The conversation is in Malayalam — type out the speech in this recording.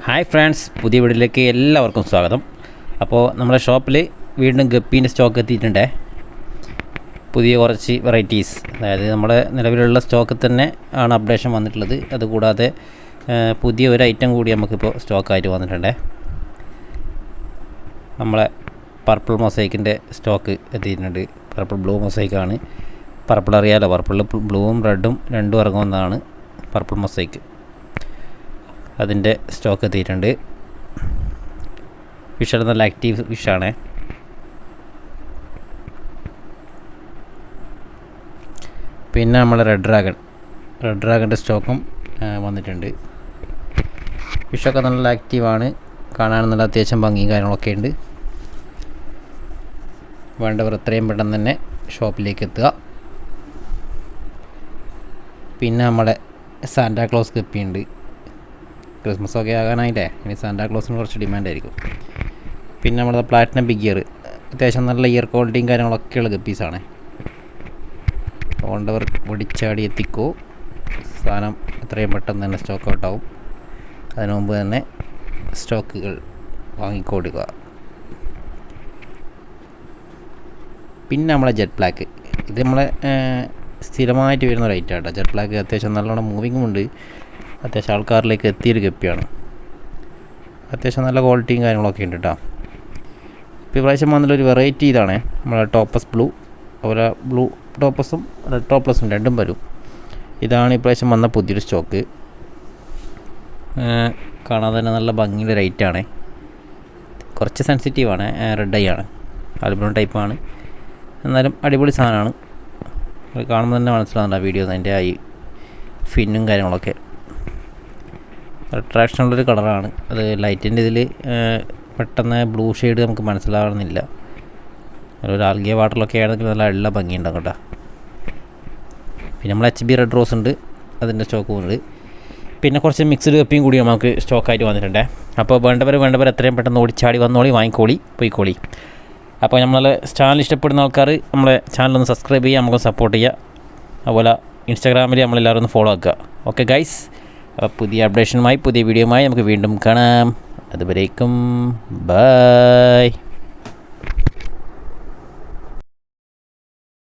ഹായ് ഫ്രണ്ട്സ് പുതിയ വീഡിയോയിലേക്ക് എല്ലാവർക്കും സ്വാഗതം. അപ്പോൾ നമ്മുടെ ഷോപ്പിൽ വീണ്ടും ഗപ്പീന്റെ സ്റ്റോക്ക് എത്തിയിട്ടുണ്ടേ. പുതിയ കുറച്ച് വെറൈറ്റീസ് അതായത് നമ്മുടെ നിലവിലുള്ള സ്റ്റോക്ക് തന്നെ ആണ് അപ്ഡേഷൻ വന്നിട്ടുള്ളത്. അതുകൂടാതെ പുതിയ ഒരു ഐറ്റം കൂടി നമുക്കിപ്പോൾ സ്റ്റോക്കായിട്ട് വന്നിട്ടുണ്ട്. നമ്മളെ പർപ്പിൾ മൊസൈക്കിന്റെ സ്റ്റോക്ക് എത്തിയിട്ടുണ്ട്. പർപ്പിൾ ബ്ലൂ മൊസൈക്കാണ് പർപ്പിൾ അറിയാലോ? പർപ്പിൾ ബ്ലൂവും റെഡും രണ്ടും ഇറങ്ങുന്നതാണ് പർപ്പിൾ മൊസൈക്ക് അതിന്റെ സ്റ്റോക്ക് എത്തിയിട്ടുണ്ട്. ഫിഷ് നല്ല ആക്റ്റീവ് ഫിഷാണ് പിന്നെ നമ്മൾ റെഡ് ഡ്രാഗൺ റെഡ് ഡ്രാഗന്റെ സ്റ്റോക്കും വന്നിട്ടുണ്ട്. ഫിഷൊക്കെ നല്ല ആക്റ്റീവാണ് കാണാൻ നല്ല അത്യാവശ്യം ഭംഗിയും കാര്യങ്ങളൊക്കെ ഉണ്ട്. വേണ്ടവർ എത്രയും പെട്ടെന്ന് തന്നെ ഷോപ്പിലേക്ക് എത്തുക. പിന്നെ നമ്മുടെ സാന്റാക്ലോസ് ഗപ്പിയുണ്ട് ക്രിസ്മസ് ഒക്കെ ആകാനായില്ലേ? ഇനി സാന്റാക്ലോസിന് കുറച്ച് ഡിമാൻഡ് ആയിരിക്കും. പിന്നെ നമ്മുടെ പ്ലാറ്റിനം ബിഗ് ഇയർ അത്യാവശ്യം നല്ല ഇയർ ക്വാളിറ്റിയും കാര്യങ്ങളൊക്കെ ഉള്ള ഗപ്പീസാണ് ഓണ്ടവർ പൊടിച്ചാടി എത്തിക്കോ. സാധനം എത്രയും പെട്ടെന്ന് തന്നെ സ്റ്റോക്ക് ഔട്ടാവും അതിനു മുമ്പ് തന്നെ സ്റ്റോക്കുകൾ വാങ്ങിക്കൊടുക്കുക. പിന്നെ നമ്മളെ ജെറ്റ് ബ്ലാക്ക് ഇത് നമ്മളെ സ്ഥിരമായിട്ട് വരുന്ന ഒരു ഐറ്റം കേട്ടോ ജെറ്റ് ബ്ലാക്ക് അത്യാവശ്യം നല്ലോണം മൂവിങ്ങും ഉണ്ട്. അത്യാവശ്യം ആൾക്കാരിലേക്ക് എത്തിയൊരു ഗപ്പിയാണ് അത്യാവശ്യം നല്ല ക്വാളിറ്റിയും കാര്യങ്ങളൊക്കെ ഉണ്ട് കേട്ടോ ഇപ്പോൾ ഇപ്രാവശ്യം വന്നിട്ടൊരു വെറൈറ്റി ഇതാണ്. നമ്മളെ ടോപ്പസ് ബ്ലൂ അതുപോലെ ബ്ലൂ ടോപ്പസും റെഡ് ടോപ്പസും രണ്ടും വരും. ഇതാണ് ഇപ്രാവശ്യം വന്ന പുതിയൊരു സ്റ്റോക്ക് കാണാൻ തന്നെ നല്ല ഭംഗിയുള്ള റേറ്റാണ് കുറച്ച് സെൻസിറ്റീവാണ് റെഡ് ഐ ആണ്. ആൽബം ടൈപ്പാണ് എന്നാലും അടിപൊളി സാധനമാണ്. കാണുമ്പോൾ തന്നെ മനസ്സിലാകുന്നുണ്ട് ആ വീഡിയോ അതിന്റെ ഈ ഫിന്നും കാര്യങ്ങളൊക്കെ. അട്രാക്ഷൻ ഉള്ളൊരു കളറാണ്. അത് ലൈറ്റിന്റെ ഇതിൽ പെട്ടെന്ന് ബ്ലൂ ഷെയ്ഡ് നമുക്ക് മനസ്സിലാവണമെന്നില്ല ഒരു ആൽഗിയ വാട്ടറിലൊക്കെ ആണെങ്കിൽ നല്ല എല്ലാ ഭംഗിയുണ്ടാകും കേട്ടോ. പിന്നെ നമ്മൾ എച്ച് ബി റെഡ് റോസ് ഉണ്ട്. അതിന്റെ സ്റ്റോക്കും ഉണ്ട്. പിന്നെ കുറച്ച് മിക്സ്ഡ് കപ്പിയും കൂടി നമുക്ക് സ്റ്റോക്കായിട്ട് വന്നിട്ടുണ്ട്. അപ്പോൾ വേണ്ടവർ വേണ്ടവർ എത്രയും പെട്ടെന്ന് ഓടിച്ചാടി വന്നോളി വാങ്ങിക്കോളി പോയിക്കോളി. അപ്പോൾ നമ്മൾ ചാനൽ ഇഷ്ടപ്പെടുന്ന ആൾക്കാർ നമ്മളെ ചാനൽ ഒന്ന് സബ്സ്ക്രൈബ് ചെയ്യുക നമുക്ക് സപ്പോർട്ട് ചെയ്യുക. അതുപോലെ ഇൻസ്റ്റാഗ്രാമിൽ നമ്മളെല്ലാവരും ഒന്ന് ഫോളോ ആക്കുക. ഓക്കെ ഗൈസ് പുതിയ അപ്ഡേഷനുമായി പുതിയ വീഡിയോയുമായി നമുക്ക് വീണ്ടും കാണാം. അതുവരേക്കും ബൈ